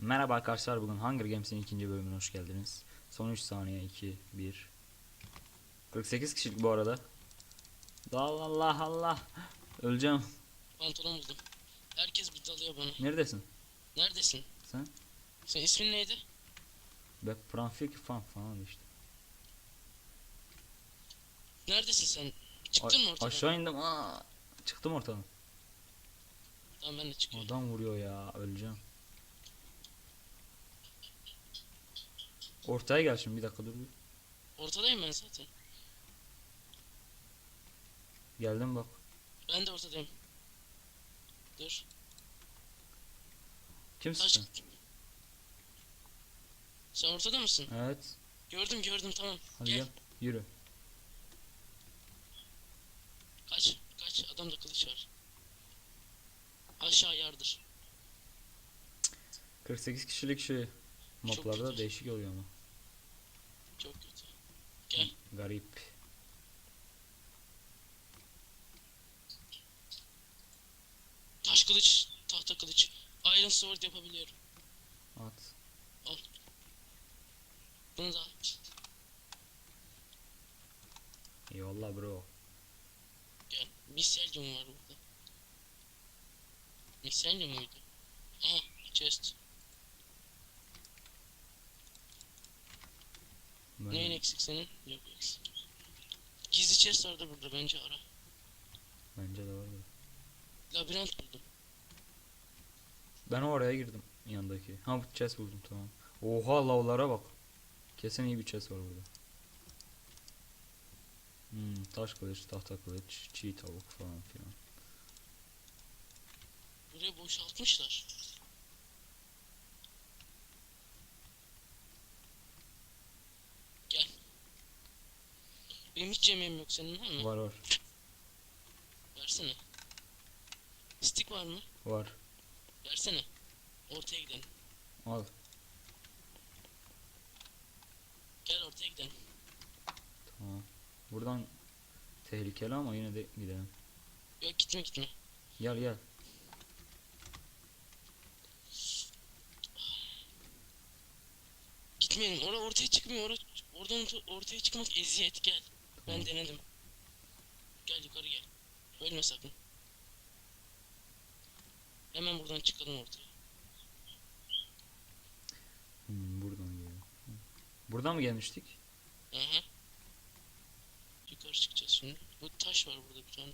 Merhaba arkadaşlar bugün Hunger Games'in ikinci bölümüne hoş geldiniz. Son 3 saniye 2 1 48 kişilik bu arada. Allah Allah Allah. Öleceğim. Pantolon buldum. Herkes bir dalıyor bana. Neredesin? Neredesin? Sen? Senin ismin neydi? Be Pranfik fan falan işte. Neredesin sen? Çıktın A- mı ortadan? Aşağı indim. Aa, çıktım ortadan. Tamam ben de çıkıyorum. Adam vuruyor ya. Öleceğim. Ortaya gel şimdi bir dakika dur. Ortadayım ben zaten. Geldim bak. Ben de ortadayım. Dur. Kimsin Taş. sen? Sen ortada mısın? Evet. Gördüm gördüm tamam. Hadi Gel. gel. Yürü. Kaç. Kaç. Adamda kılıç var. Aşağı yardır. 48 kişilik şey. Maplarda değişik oluyor ama. Çok kötü. Gel. Garip. Taş kılıç. Tahta kılıç. Iron sword yapabiliyorum. At. Bunu da al. Eyvallah bro. Gel. Miselyum var burada. Miselyum muydu? Aha chest. Böyle- Neyin eksik senin? Yok eksik. Gizli chest vardı burada bence ara. Bence de vardı. Labirent buldum. Ben oraya girdim yandaki. Ha bu chest buldum tamam. Oha lavlara bak. Kesin iyi bir chest var burada. Hmm, taş kılıç, tahta kılıç, çiğ tavuk falan filan. Burayı boşaltmışlar. Gel. Benim hiç yemeğim yok senin var mı? Var var. Versene. Stick var mı? Var. Versene. Ortaya gidelim. Al. Gel ortaya gidelim. Tamam. Buradan tehlikeli ama yine de gidelim. Yok gitme gitme. Gel gel. Gitmeyelim. Orada ortaya çıkmıyor. Orada, oradan orta- ortaya çıkmak eziyet. Gel. Ben denedim. Gel yukarı gel. Ölme sakın. Hemen buradan çıkalım ortaya. Hmm, buradan geliyor. Buradan mı gelmiştik? Aha. Yukarı çıkacağız şimdi. Bu taş var burada bir tane.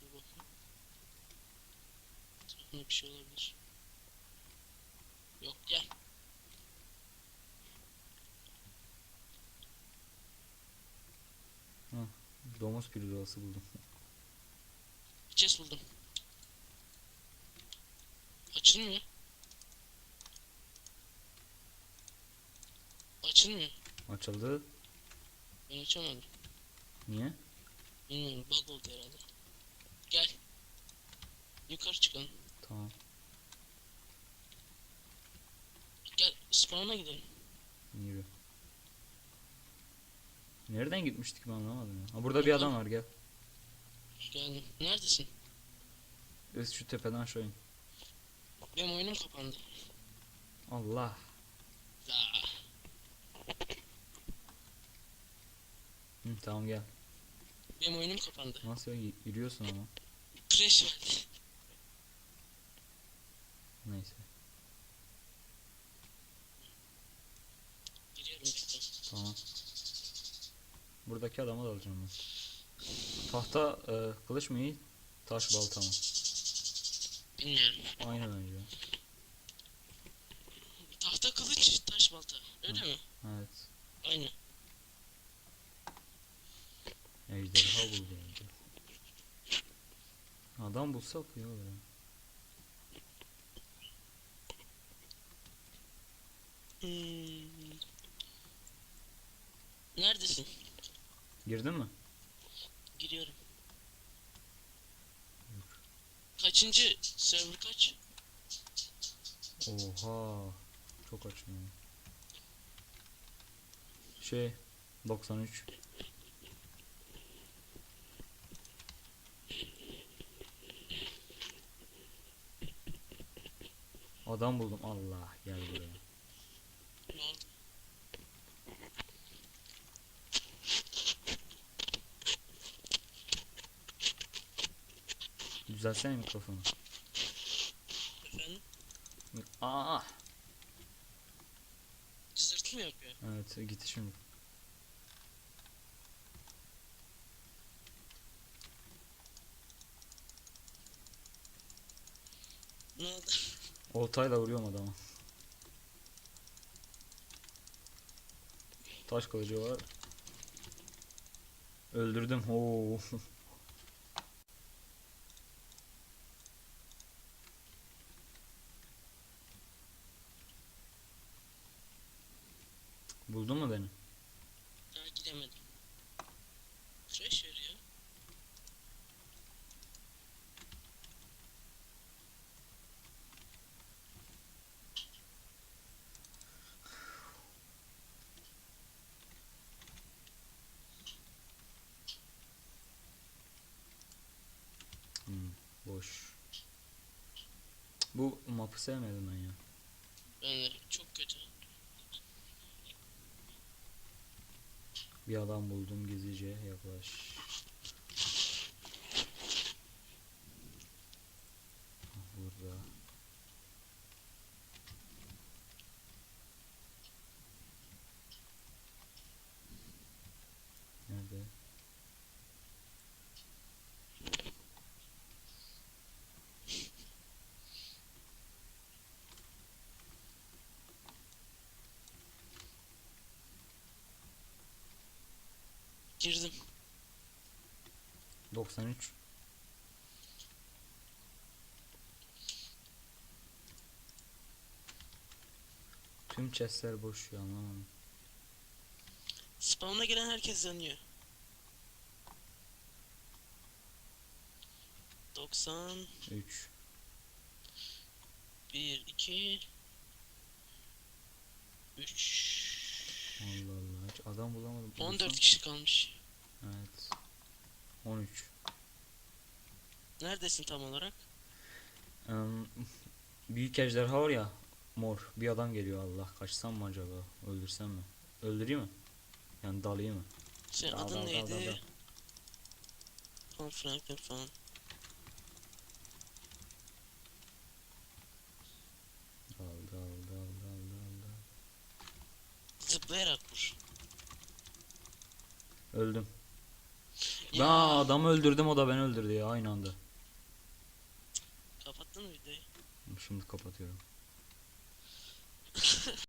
Dur bakayım. Etrafında bir şey olabilir. Yok gel. Domuz pirzolası buldum. Bir chest buldum. Açılmıyor. Açılmıyor. Açıldı. Ben açamadım. Niye? Bilmiyorum bug oldu herhalde. Gel. Yukarı çıkalım. Tamam. Gel spawn'a gidelim. Yürü. Nereden gitmiştik ben anlamadım ya. Ha burada bir adam var gel. Geldim. Neredesin? Biz şu tepeden aşağı in. Benim oyunum kapandı. Allah. Aa, Hı, tamam gel. benim oyunum kapandı. Nasıl ya yürüyorsun ama. Crash verdi. Neyse. Giriyorum bekle. Tamam. Buradaki adamı da alacağım. Tahta e, kılıç mı iyi? Taş balta mı? Bilmiyorum. Aynı bence. Tahta kılıç, taş balta. Öyle mi? Evet. Aynı. Ejderha buldu bence. Adam bulsak ya. Hmm. Neredesin? Girdin mi? Giriyorum. Kaçıncı server kaç? Oha. Çok açmıyor. Şey 93. Adam buldum. Allah gel buraya. Ne oldu? Düzelsene mikrofonu. Efendim? Aa, Cızırtı mı yapıyor? evet gitti şimdi. Ne oldu? Oltayla vuruyorum adamı. Taş kılıcı var. Öldürdüm. Oo. Buldun mu beni? Daha gidemedim. Fresh ver ya. Hmm, boş. Bu mapı sevmedim ben ya. Ben de çok kötü. Bir adam buldum gizlice yaklaş. Girdim. 93. Tüm chestler boş ya anlamadım. Spawn'a gelen herkes yanıyor. 90 3. 1 2 3 Allah adam bulamadım. 14 Bulsam- kişi kalmış. Evet. 13. Neredesin tam olarak? Em, büyük ejderha var ya mor bir adam geliyor Allah kaçsam mı acaba öldürsem mi öldüreyim mi yani dalayım mı Senin Dal, adın dal, dal, neydi? dal, dal. Von Franklin falan. dal dal dal dal dal dal Zıplayarak vur. Öldüm. Ya, ben adamı öldürdüm o da beni öldürdü ya aynı anda. Kapattın mı videoyu? şimdi kapatıyorum